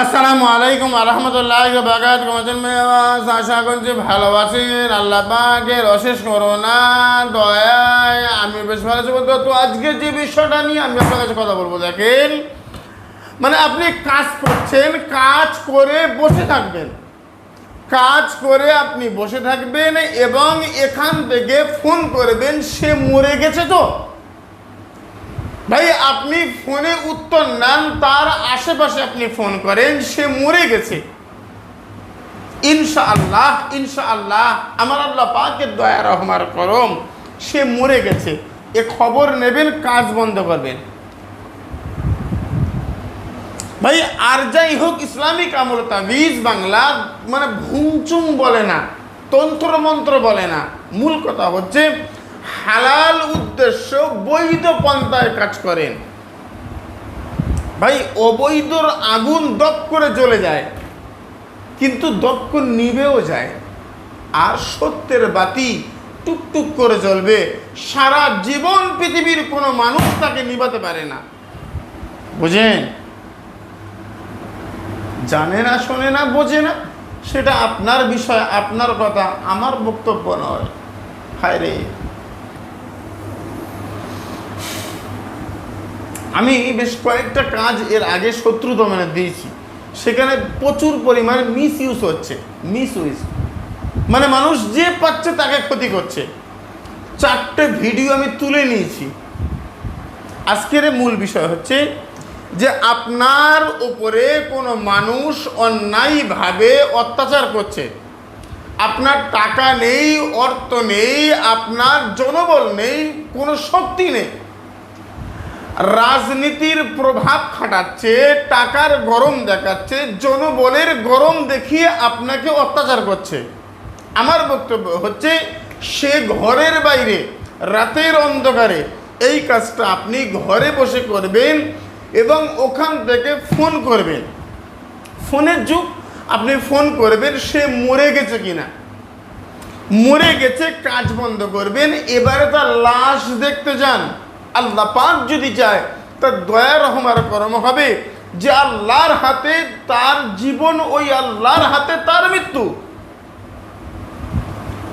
আসসালামু আলাইকুম আরহামতুল্লাহ বাগাত কমাচন মেওয়াজ আশা করছি ভালোবাসেন আল্লাহ পাকের অশেষ করোনা দয়ায় আমি বেশ ভালো আছি। বলতে আজকে যে বিষয়টা নিয়ে আমি আপনার কাছে কথা বলব, দেখেন মানে আপনি কাজ করছেন, কাজ করে বসে থাকবেন। কাজ করে আপনি বসে থাকবেন এবং এখান থেকে ফোন করবেন, সে মরে গেছে তো। ভাই, আপনি ফোনে উত্তর নেন, তার আশেপাশে আপনি ফোন করেন, সে মরে গেছে। ইনশা আল্লাহ ইনশা আল্লাহ আমার আল্লাহ পাকের দয়া রহমার করম, সে মরে গেছে। এ খবর নেবেন, কাজ বন্ধ করবেন। ভাই, আর যাই হোক, ইসলামিক আমল তাবিজ বাংলা মানে ভুমচুম বলে না তন্ত্র মন্ত্র বলে না। মূল কথা হচ্ছে হালাল উদ্দেশ্য বৈধ পন্থায় কাজ করেন ভাই, অবৈধর আগুন দপ করে চলে যায়, কিন্তু দক্ষ নিবেও যায়। আর সত্যের বাতি টুকটুক করে জ্বলবে। সারা জীবন পৃথিবীর কোনো মানুষ তাকে নিভাতে পারে না। বুঝেন? জানে না, শোনে না, বোঝে না, সেটা আপনার বিষয়, আপনার কথা, আমার বক্তব্য নয়। হায় রে আমি বেশ কয়েকটা কাজ এর আগে শত্রু দমনে দিয়েছি। সেখানে প্রচুর পরিমাণে মিস ইউজ হচ্ছে মিস ইউজ মানে মানুষ যে পাচ্ছে তাকে ক্ষতি করছে। চারটে ভিডিও আমি তুলে নিয়েছি। আজকের মূল বিষয় হচ্ছে যে আপনার উপরে কোনো মানুষ অন্যায়ভাবে অত্যাচার করছে। আপনার টাকা নেই, অর্থ নেই, আপনার জনবল নেই, কোনো শক্তি নেই। রাজনীতির প্রভাব খাটাচ্ছে, টাকার গরম দেখাচ্ছে, জনবলের গরম দেখিয়ে আপনাকে অত্যাচার করছে। আমার বক্তব্য হচ্ছে, সে ঘরের বাইরে, রাতের অন্ধকারে এই কাজটা আপনি ঘরে বসে করবেন এবং ওখান থেকে ফোন করবেন। ফোনের যুগ, আপনি ফোন করবেন, সে মরে গেছে কিনা? মরে গেছে, কাজ বন্ধ করবেন, এবারে তার লাশ দেখতে যান। আল্লাহ পাক যদি চায়, তার দয়া রহমার করম হবে। যে আল্লাহর হাতে তার জীবন, ওই আল্লাহর হাতে তার মৃত্যু।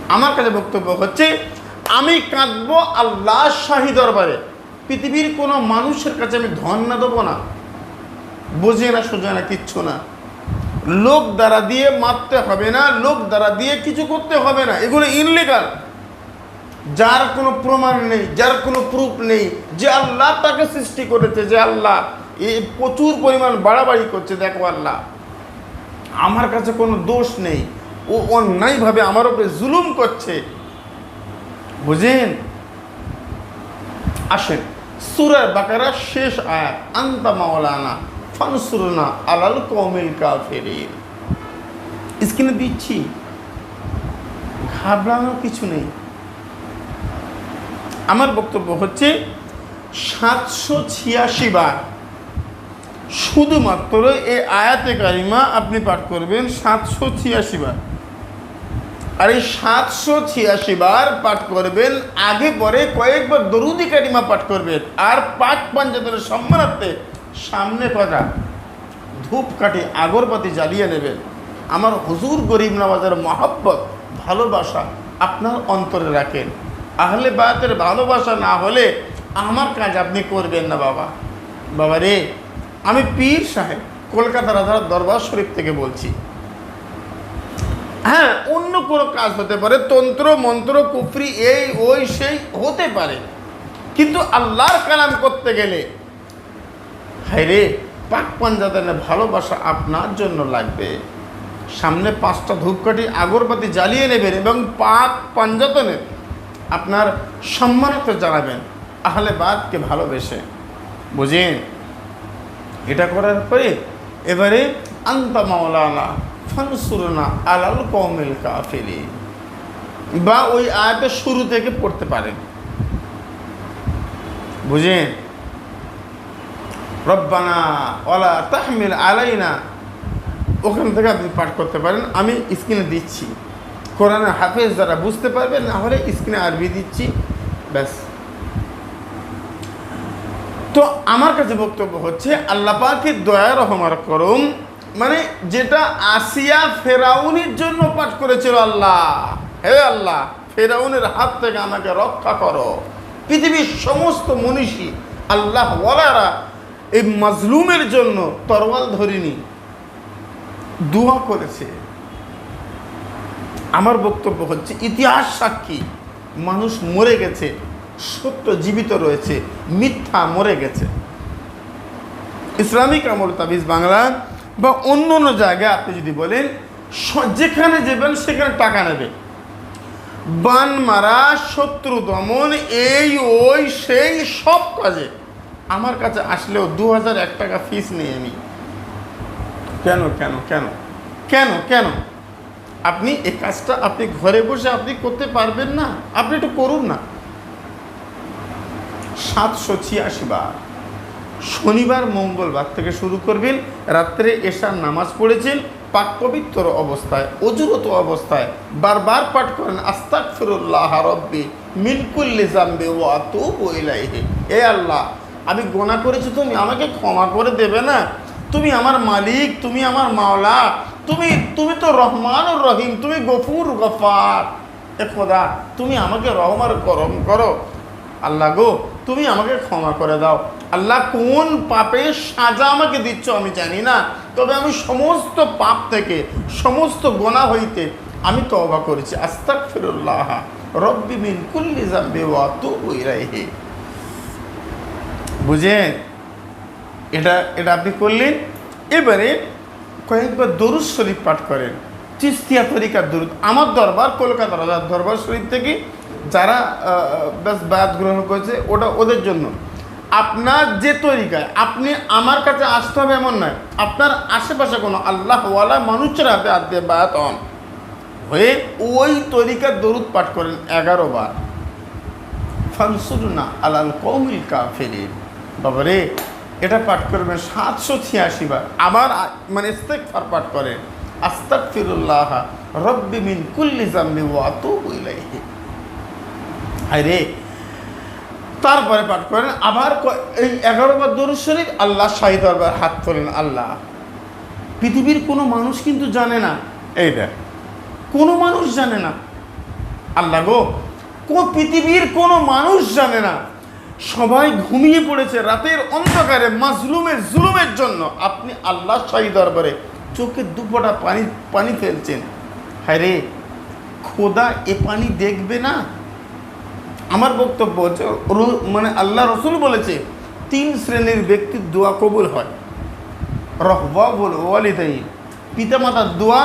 আমার কাছে বক্তব্য হচ্ছে, আমি কাঁদবো আল্লাহ শাহী দরবারে। পৃথিবীর কোনো মানুষের কাছে আমি ধন না, দেবো না। বোঝে না, সোজে না, কিচ্ছু না। লোক দ্বারা দিয়ে মারতে হবে না, লোক দ্বারা দিয়ে কিছু করতে হবে না। এগুলো ইনলিগাল যার কোনো প্রমাণ নেই, যার কোনো প্রুফ নেই, যে আল্লাহ তাকে সৃষ্টি করেছে, যে আল্লাহ এই প্রচুর পরিমাণ বাড়াবাড়ি করছে, দেখো আল্লাহ। আমার কাছে কোনো দোষ নেই, ও অন্যায়ভাবে আমার উপরে জুলুম করছে। বুঝেন? আসেন সুরের বাকারা শেষ আয়াত, আন্তা মাওলানা ফানসুরনা আলাল কমিল কাফেরিন। স্ক্রিনে দিচ্ছি, ঘাবড়ানোর কিছু নেই। আমার বক্তব্য হচ্ছে সাতশো ছিয়াশি বার শুধুমাত্র এই আয়াতে কারিমা আপনি পাঠ করবেন সাতশো ছিয়াশি বার। আর এই সাতশো ছিয়াশি বার পাঠ করবেন, আগে পরে কয়েকবার দরুদি কারিমা পাঠ করবেন, আর পাক পাঞ্জাবের সম্মানার্থে সামনে কথা ধূপকাঠি আগরবাতি জ্বালিয়ে নেবেন। আমার হুজুর গরিব নওয়াজের মহাব্বত, ভালোবাসা আপনার অন্তরে রাখেন। আহলে বায়াতের ভালোবাসা না হলে আমার কাজ আপনি করবেন না বাবা। বাবা রে, আমি পীর সাহেব কলকাতা রাধার দরবার শরীফ থেকে বলছি। হ্যাঁ অন্য কোনো কাজ হতে পারে, তন্ত্র, মন্ত্র, কুফরি, এই, ওই, সেই হতে পারে। কিন্তু আল্লাহর কালাম করতে গেলে, হায় রে, পাক পাঞ্জাতানের ভালোবাসা আপনার জন্য লাগবে। সামনে পাঁচটা ধূপকাঠি আগরবাতি জ্বালিয়ে নেবেন এবং পাক পাঞ্জাতনের আপনার সম্মানিত জানাবেন, আহলে বাদকে ভালোবেসে। বুঝেন? এটা করার পরে এবারে আন্তা মাওলানা ফানসুরনা আলাল কৌমিল কাফেরি বা ওই আয়াতের শুরু থেকে পড়তে পারেন। বুঝেন? রব্বানা ওলা তাহমিল আলাইনা। ওখান থেকে আপনি পাঠ করতে পারেন। আমি স্ক্রিনে দিচ্ছি। কোরআনের হাফেজ যারা বুঝতে পারবে, না হলে স্ক্রিনে আরবি দিচ্ছি, ব্যাস। তো আমার কাছে বক্তব্য হচ্ছে, আল্লাহ পাকের দয়া রহমার করম মানে যেটা আসিয়া ফেরাউনির জন্য পাঠ করেছিল আল্লাহ। হে আল্লাহ, ফেরাউনের হাত থেকে আমাকে রক্ষা করো। পৃথিবীর সমস্ত মনীষী, আল্লাহ ওয়ালারা এই মাজলুমের জন্য তরওয়াল ধরিনি, দোয়া করেছে। আমার বক্তব্য হচ্ছে, ইতিহাস সাক্ষী, মানুষ মরে গেছে, সত্য জীবিত রয়েছে, মিথ্যা মরে গেছে। ইসলামিক আমল তাবিজ বাংলা বা অন্য অন্য জায়গায় আপনি যদি বলেন যেখানে যাবেন সেখানে টাকা নেবে। বান মারা, শত্রু দমন, এই, ওই, সেই সব কাজে। আমার কাছে আসলেও দু হাজার এক টাকা ফিস নেই আমি। কেন কেন কেন? কেন কেন? আপনি এই কাজটা আপনি ঘরে বসে আপনি করতে পারবেন না, আপনি একটু করুন না। সাতশো ছিয়াশি বার শনিবার, মঙ্গলবার থেকে শুরু করবেন, রাত্রে এশার নামাজ পড়েছেন, পাক পবিত্র অবস্থায়, অজুরত অবস্থায়, বারবার পাঠ করেন আস্তাক ফিরুল্লাহ রব্বি মিনকুল্লি জাম্বে ও আতুবু ইলাইহি। এ আল্লাহ, আমি গোনা করেছি, তুমি আমাকে ক্ষমা করে দেবে না। তুমি আমার মালিক, তুমি আমার মাওলা তুমি তুমি তো রহমান রহিম, তুমি গফুর গফার। এ খোদা, তুমি আমাকে রহমার করম করো। আল্লাহ গো, তুমি আমাকে ক্ষমা করে দাও। আল্লাহ কোন পাপের সাজা আমাকে দিচ্ছ আমি জানি না। তবে আমি সমস্ত পাপ থেকে, সমস্ত গোনা হইতে আমি তওবা করেছি। আস্তাক ফিরুল্লাহ রব্বি মিন কুল্লি জাম্বি ওয়া তুবু ইলাইহি। বুঝেন? এটা এটা আপনি করলেন। এবারে কয়েকবার দরুদ শরীফ পাঠ করেন। চিস্তিয়া তরিকার দরুদ। আমার দরবার, কলকাতা রাজার দরবার শরীফ থেকে যারা ব্যাস বায়াত গ্রহণ করেছে, ওটা ওদের জন্য। আপনার যে তরিকায়, আপনি আমার কাছে আসতে হবে এমন নয়। আপনার আশেপাশে কোনো আল্লাহওয়ালা মানুষের হাতে দিয়ে বায়াত হন। হয়ে ওই তরিকার দরুদ পাঠ করেন এগারো বার। ফানসুরনা আলাল কৌমিল কা কাফেরিন। বাবারে এটা পাঠ করবেন সাতশো ছিয়াশি বার। আবার মানে ইস্তেকফার পাঠ করেন আস্তাক ফিরুল্লাহ রব্বি মিন কুল্লি জাম্বি ওয়া আতুবু ইলাইহি। হায় রে তারপরে পাঠ করেন, আবার এই এগারো বার দরুদ শরীফ আল্লাহ শাহী দরবার হাত তোলেন আল্লাহ। পৃথিবীর কোনো মানুষ কিন্তু জানে না। এইটা কোনো মানুষ জানে না। আল্লাহ গো পৃথিবীর কোনো মানুষ জানে না। সবাই ঘুমিয়ে পড়েছে রাতের অন্ধকারে, মাজলুমের জুলুমের জন্য। আপনি আল্লাহ শাহী দরবারে চোখে দুপোটা পানি পানি ফেলছেন। হ্যাঁ রে খোদা এ পানি দেখবে না? আমার বক্তব্য হচ্ছে মানে আল্লাহ রসুল বলেছে, তিন শ্রেণির ব্যক্তির দোয়া কবুল হয়। রহবা বল ওয়ালিদাই পিতামাতার দোয়া,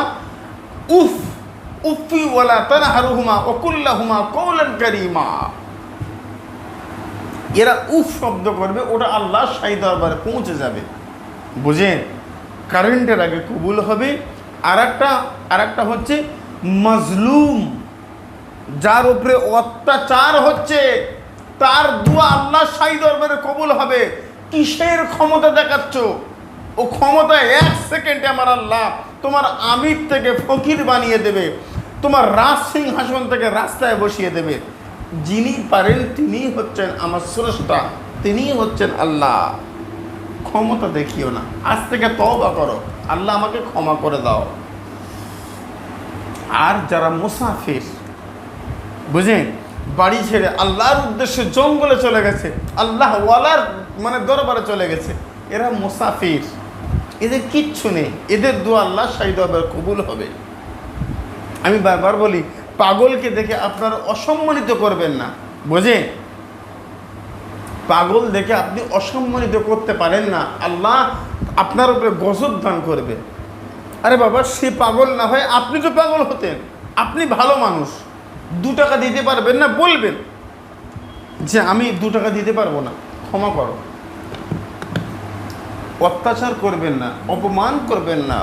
উফ, উফি ওয়ালা তানহারুহুমা ওকুল্লাহুমা কৌলান কারিমা। এরা উফ শব্দ করবে, ওটা আল্লাহ শাহী দরবারে পৌঁছে যাবে। বুঝেন? কারেন্টের আগে কবুল হবে। আর একটা আর একটা হচ্ছে মজলুম। যার উপরে অত্যাচার হচ্ছে, তার দোয়া আল্লাহ শাহী দরবারে কবুল হবে। কিসের ক্ষমতা দেখাচ্ছ? ও ক্ষমতা এক সেকেন্ডে আমার আল্লাহ তোমার আমির থেকে ফকির বানিয়ে দেবে। তোমার রাজ সিংহাসন থেকে রাস্তায় বসিয়ে দেবে। যিনি পারেন তিনি হচ্ছেন আমার স্রষ্টা তিনিই হচ্ছেন আল্লাহ। ক্ষমতা দেখিও না। আজ থেকে তওবা করো। আল্লাহ আমাকে ক্ষমা করে দাও। আর যারা মুসাফির, বুঝেন? বাড়ি ছেড়ে আল্লাহর উদ্দেশ্যে জঙ্গলে চলে গেছে, আল্লাহ ওয়ালার মানে দরবারে চলে গেছে, এরা মুসাফির। এদের কিচ্ছু নেই। এদের দু আল্লাহ দরবার কবুল হবে। আমি বারবার বলি পাগলকে দেখে আপনারা অসম্মানিত করবেন না। বুঝেন পাগল দেখে আপনি অসম্মানিত করতে পারেন না। আল্লাহ আপনার উপরে গজব দান করবে। আরে বাবা, সে পাগল না হয় আপনি তো পাগল হতেন। আপনি ভালো মানুষ। দু টাকা দিতে পারবেন না, বলবেন। যে আমি দু টাকা দিতে পারব না, ক্ষমা করো। অত্যাচার করবেন না, অপমান করবেন না।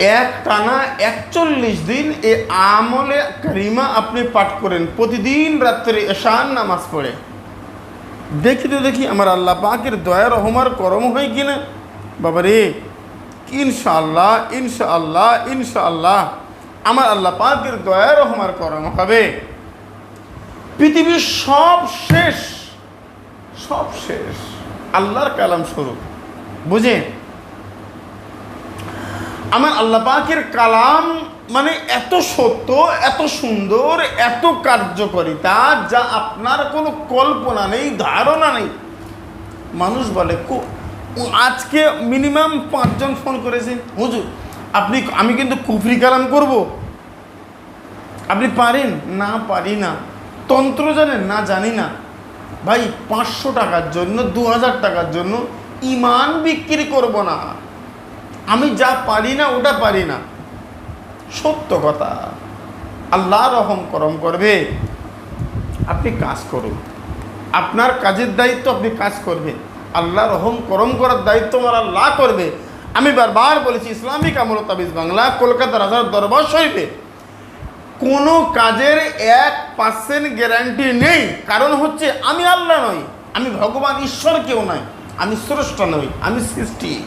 এক টানা একচল্লিশ দিন এ আমলে কারিমা আপনি পাঠ করেন। প্রতিদিন রাত্রে এশান নামাজ পড়ে। দেখি তো দেখি আমার আল্লাহ পাকের দয়া রহমার করম হয় কিনা বাবা রে, ইনশাআল্লাহ ইনশাআল্লাহ ইনশাআল্লাহ। আমার আল্লাহ পাকের দয়া রহমার করম হবে। পৃথিবীর সব শেষ সব শেষ। আল্লাহর কালাম স্বরূপ। বুঝে আমার আল্লাহ পাকের কালাম মানে এত সত্য, এত সুন্দর, এত কার্যকারিতা যা আপনার কোনো কল্পনা নেই, ধারণা নেই। মানুষ বলে আজকে মিনিমাম পাঁচজন ফোন করেছেন হুজুর, আপনি, আমি কিন্তু কুফরি কালাম করব। আপনি পারেন? না, পারি না। তন্ত্র জানেন? না, জানি না। ভাই, পাঁচশো টাকার জন্য, দু হাজার টাকার জন্য ইমান বিক্রি করব না। আমি যা পারি না, ওটা পারি না। সত্য কথা। আল্লাহ রহম করম করবে। আপনি কাজ করুন। আপনার কাজের দায়িত্ব আপনি কাজ করবেন। আল্লাহ রহম করম করার দায়িত্ব আমার আল্লাহ করবে। আমি বারবার বলেছি, ইসলামিক আমল তাবিজ বাংলা, কলকাতার হাজার দরবার শরীফে। কোনো কাজের এক পার্সেন্ট গ্যারান্টি নেই। কারণ হচ্ছে, আমি আল্লাহ নই। আমি ভগবান, ঈশ্বর কেউ নয়। আমি স্রষ্টা নই। আমি সৃষ্টি।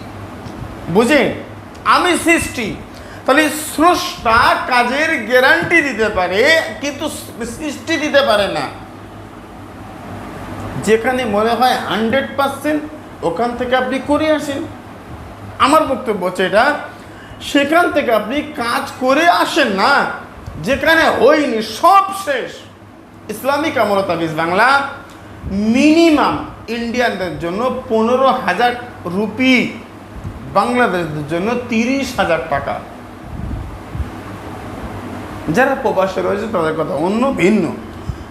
বুঝেন আমি সৃষ্টি। তাহলে স্রষ্টা কাজের গ্যারান্টি দিতে পারে, কিন্তু সৃষ্টি দিতে পারে না। যেখানে মনে হয় হান্ড্রেড পার্সেন্ট ওখান থেকে আপনি করে আসেন। আমার বক্তব্য হচ্ছে এটা, সেখান থেকে আপনি কাজ করে আসেন না, যেখানে হয়নি, সব শেষ। ইসলামিক আমল তাবিজ বাংলা মিনিমাম ইন্ডিয়ানদের জন্য পনেরো হাজার রুপি বাংলাদেশদের জন্য তিরিশ হাজার টাকা। যারা প্রবাসে রয়েছে, তাদের কথা অন্য, ভিন্ন।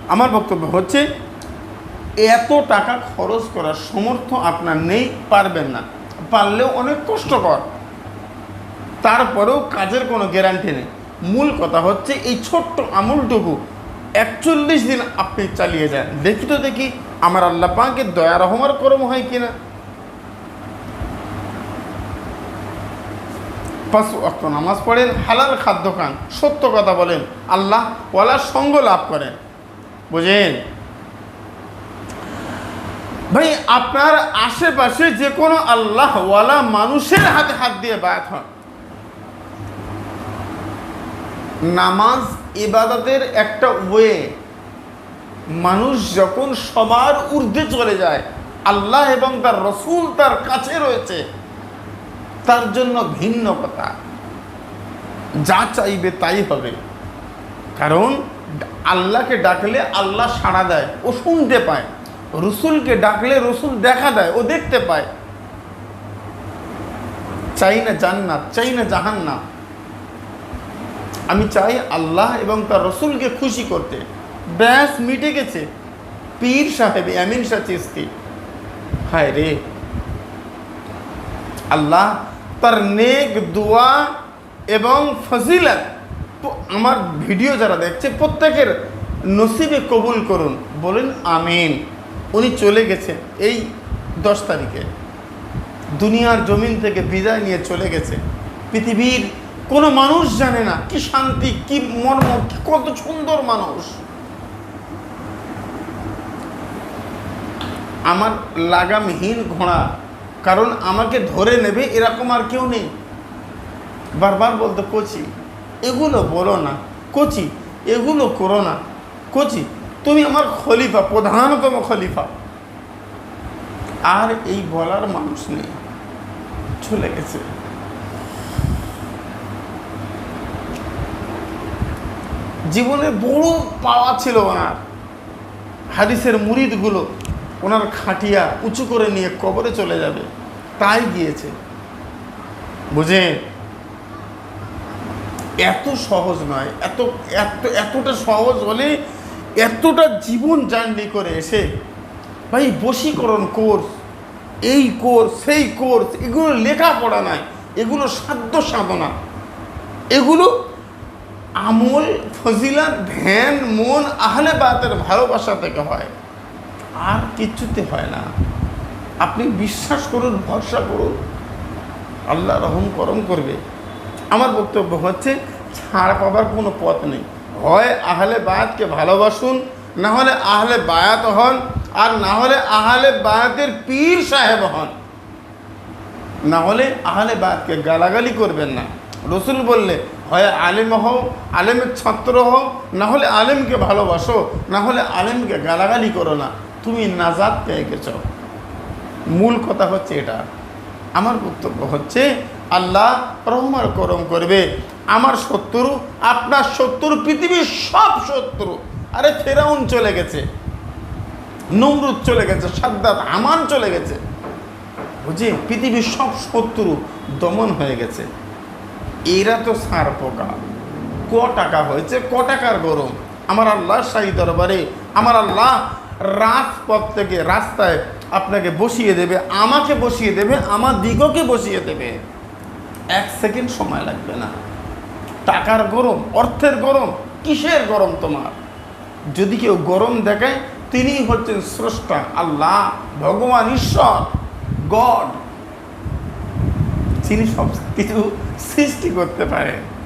আমার বক্তব্য হচ্ছে, এত টাকা খরচ করার সমর্থ আপনার নেই, পারবেন না। পারলেও অনেক কষ্টকর। তারপরেও কাজের কোনো গ্যারান্টি নেই। মূল কথা হচ্ছে, এই ছোট্ট আমুলটুকু একচল্লিশ দিন আপনি চালিয়ে যান। দেখি তো দেখি, আমার আল্লাহ পাকে দয়া রহমার করম হয় কিনা। পাঁচ অক্ত নামাজ পড়েন হালাল খাদ্য খান, সত্য কথা বলেন, আল্লাহ ওয়ালার সঙ্গ লাভ করেন। বুঝেন? ভাই, আপনার আশেপাশে যে কোনো আল্লাহওয়ালা মানুষের হাতে হাত দিয়ে বায়াত হন। নামাজ ইবাদতের একটা ওয়ে, মানুষ যখন সবার ঊর্ধ্বে চলে যায়, আল্লাহ এবং তার রসুল তার কাছে রয়েছে তার জন্য ভিন্ন কথা। যা চাইবে তাই হবে। কারণ আল্লাহকে ডাকলে আল্লাহ সাড়া দেয়, ও শুনতে পায়। রসুলকে ডাকলে রসুল দেখা দেয়, ও দেখতে পায়। চাই না জান্নাত, চাই না জাহান্নাম। আমি চাই আল্লাহ এবং তার রসুলকে খুশি করতে। ব্যাস, মিটে গেছে। পীর সাহেব আমিন শাহ চিস্তি। হায় রে। আল্লাহ তার নেক দোয়া এবং ফজিলত। আমার ভিডিও যারা দেখছে, প্রত্যেকের নসিবে কবুল করুন। বলেন আমিন। উনি চলে গেছেন এই দশ তারিখে। দুনিয়ার জমিন থেকে বিদায় নিয়ে চলে গেছে। পৃথিবীর কোনো মানুষ জানে না কি শান্তি, কি মর্ম কত সুন্দর মানুষ। আমার লাগামহীন ঘোড়া কারণ আমাকে ধরে নেবে এরকম আর কেউ নেই। বারবার বলতো, কোচি, এগুলো বলো না। কোচি, এগুলো করো না। কোচি, তুমি আমার খলিফা, প্রধানতম খলিফা। আর এই বলার মানুষ নেই। চলে গেছে। জীবনে বড় পাওয়া ছিল ওনার। হাদিসের মুরিদগুলো ওনার খাটিয়া উঁচু করে নিয়ে কবরে চলে যাবে। তাই গিয়েছে। বুঝে? এত সহজ নয়। এত এত, এতটা সহজ হলে এতটা জীবন জার্নি করে এসে, ভাই, বশীকরণ কোর্স, এই কোর্স, সেই কোর্স, এগুলো লেখাপড়া নয়। এগুলো সাধ্য সাধনা। এগুলো আমল ফজিলা ধ্যান, মন, আহলে বাতের ভালোবাসা থেকে হয়। আর কিচ্ছুতে হয় না। আপনি বিশ্বাস করুন, ভরসা করুন। আল্লাহ রহম করম করবে। আমার বক্তব্য হচ্ছে, ছাড় পাবার কোনো পথ নেই। হয় আহলে বায়াতকে ভালোবাসুন, না হলে আহলে বায়াত হন, আর না হলে আহলে বায়াতের পীর সাহেব হন। না হলে আহলে বায়াতকে গালাগালি করবেন না। রসুল বললে, হয় আলেম হও, আলেমের ছাত্র হও, না হলে আলেমকে ভালোবাসো, না হলে আলেমকে গালাগালি করো না। তুমি নাজাদ পেয়ে গেছ। মূল কথা হচ্ছে এটা। আমার বক্তব্য হচ্ছে, আল্লাহ রহমার করম করবে। আমার শত্রু, আপনার শত্রু, পৃথিবীর সব শত্রু। আরে ফেরাউন চলে গেছে, নমরুদ চলে গেছে, সাদ্দাত আমান চলে গেছে। বুঝি পৃথিবীর সব শত্রু দমন হয়ে গেছে। এরা তো সার পোকা। ক টাকা হয়েছে? ক টাকার গরম। আমার আল্লাহ শাহী দরবারে, আমার আল্লাহ রাজপথ থেকে রাস্তায় আপনাকে বসিয়ে দেবে, আমাকে বসিয়ে দেবে, আমার দিগকে বসিয়ে দেবে। এক সেকেন্ড সময় লাগবে না। টাকার গরম, অর্থের গরম, কিসের গরম তোমার? যদি কেউ গরম দেখায় তিনি হচ্ছেন স্রষ্টা, আল্লাহ, ভগবান, ঈশ্বর, গড। তিনি সব কিছু সৃষ্টি করতে পারেন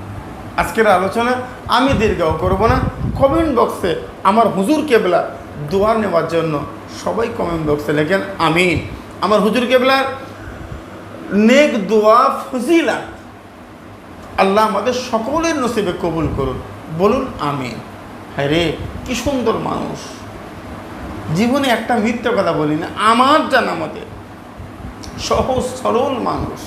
আজকের আলোচনা আমি দীর্ঘাও করব না। কমেন্ট বক্সে আমার হুজুর কেবলা দোয়া নেওয়ার জন্য সবাই কমেন্ট বক্সে লেখেন, আমিন। আমার হুজুর কেবলার নেক দোয়া ফজিলা আল্লাহ আমাদের সকলের নসিবে কবুল করুন। বলুন, আমিন। হ্যাঁ রে, কি সুন্দর মানুষ। জীবনে একটা মিথ্যা কথা বলি না, আমার জানা মতে। সহজ, সরল মানুষ।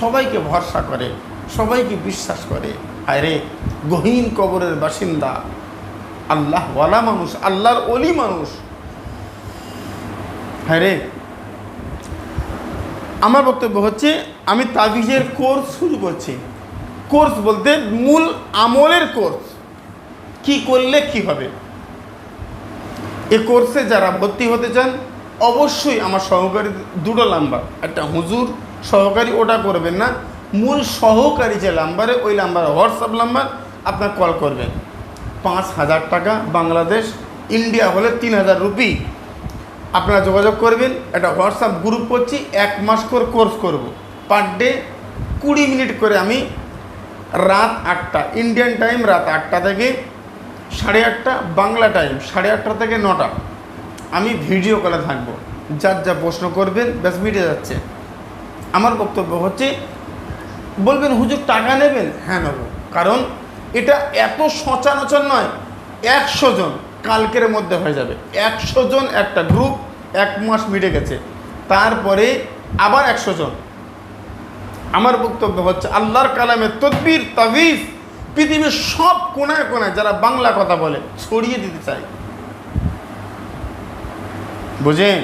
সবাইকে ভরসা করে, সবাইকে বিশ্বাস করে। আরে গহীন কবরের বাসিন্দা। আল্লাহ ওয়ালা মানুষ, আল্লাহর অলি মানুষ। হ্যাঁ রে। আমার বক্তব্য হচ্ছে, আমি তাবিজের কোর্স শুরু করছি। কোর্স বলতে মূল আমলের কোর্স কি করলে কি হবে? এ কোর্সে যারা ভর্তি হতে চান, অবশ্যই আমার সহকারী দুটো নাম্বার একটা হুজুর সহকারী, ওটা করবেন না। মূল সহকারী যে নাম্বারে ওই নাম্বার হোয়াটসঅ্যাপ নাম্বার আপনার কল করবেন। পাঁচ হাজার টাকা বাংলাদেশ, ইন্ডিয়া হলে তিন হাজার রুপি। আপনারা যোগাযোগ করবেন, একটা হোয়াটসঅ্যাপ গ্রুপ করছি, এক মাস করে কোর্স করব। পার ডে কুড়ি মিনিট করে আমি রাত আটটা, ইন্ডিয়ান টাইম রাত আটটা থেকে সাড়ে আটটা, বাংলা টাইম সাড়ে আটটা থেকে নটা। আমি ভিডিও কলে থাকব। যার যা প্রশ্ন করবেন, ব্যাস মিটে যাচ্ছে। আমার বক্তব্য হচ্ছে, বলবেন, হুজুর, টাকা নেবেন? হ্যাঁ নেব। কারণ এটা এত সচরাচর নয়, একশো জন কালকের মধ্যে হয়ে যাবে। একশো জন একটা গ্রুপ এক মাস মিটে গেছে। তারপরে আবার একশো জন। আমার বক্তব্য হচ্ছে, আল্লাহর কালামে তদ্বির, তাবিজ, পৃথিবীর সব কোনায় কোনায় যারা বাংলা কথা বলে, ছড়িয়ে দিতে চাই। বুঝেন?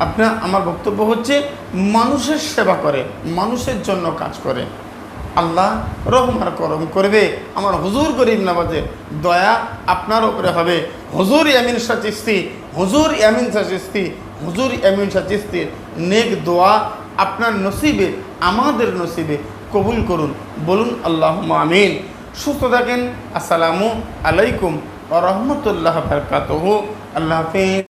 আপনার, আমার বক্তব্য হচ্ছে, মানুষের সেবা করে, মানুষের জন্য কাজ করে। আল্লাহ রহমার করম করবে। আমার হুজুর গরিব নামাজে দয়া আপনার উপরে হবে। হুজুর ইয়ামিন শাহ চিস্তি হুজুর ইয়ামিন শাহ চিস্তি হুজুর ইয়ামিন শাহ চিস্তির নেক দোয়া আপনার নসিবে, আমাদের নসিবে কবুল করুন। বলুন আল্লাহ আমিন। সুস্থ থাকেন। আসসালামু আলাইকুম রহমতুল্লাহ বরকাতহ। আল্লাহ হাফিজ।